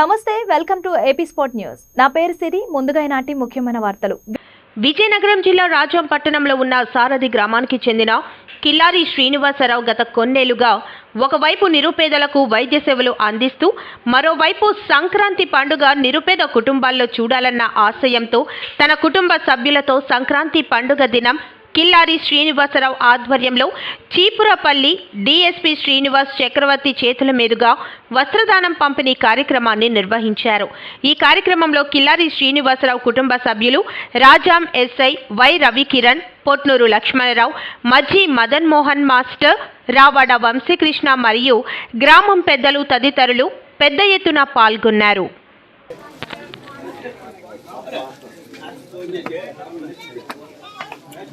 నమస్తే welcome to AP sport news. నా పేరు సిరి ముందుగా ఈనాటి ముఖ్యమైన వార్తలు. విజయనగరం జిల్లా రాజం పట్టణంలో ఉన్న సారథి గ్రామానికి చెందిన కిల్లారి శ్రీనివాసరావు గత కొన్నేళ్ళుగా ఒకవైపు నిరుపేదలకు వైద్య సేవలు అందిస్తూ మరోవైపు సంక్రాంతి పండుగ నిరుపేద కుటుంబాల్లో చూడాలన్న ఆశయంతో తన కుటుంబ సభ్యులతో సంక్రాంతి పండుగ దినం కిల్లారి శ్రీనివాసరావు ఆధ్వర్యంలో చీపురపల్లి డిఎస్పి శ్రీనివాస్ చక్రవర్తి చేతుల మీదుగా వస్త్రదానం పంపిణీ కార్యక్రమాన్ని నిర్వహించారు. ఈ కార్యక్రమంలో కిల్లారి శ్రీనివాసరావు కుటుంబ సభ్యులు Rajam SI Y Ravikiran Potnuru Lakshmana Rao Majji Madan Mohan master Ravada Vamsi Krishna మరియు గ్రామం పెద్దలు తదితరులు పెద్ద ఎత్తున పాల్గొన్నారు.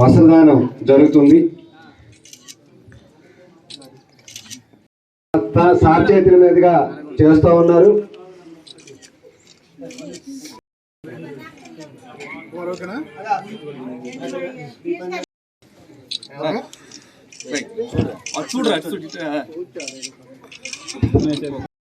వస్త్రదానం జరుగుతుంది. తన సార్ చేతుల మీదుగా చేస్తూ ఉన్నారు. చూడరా చూడు.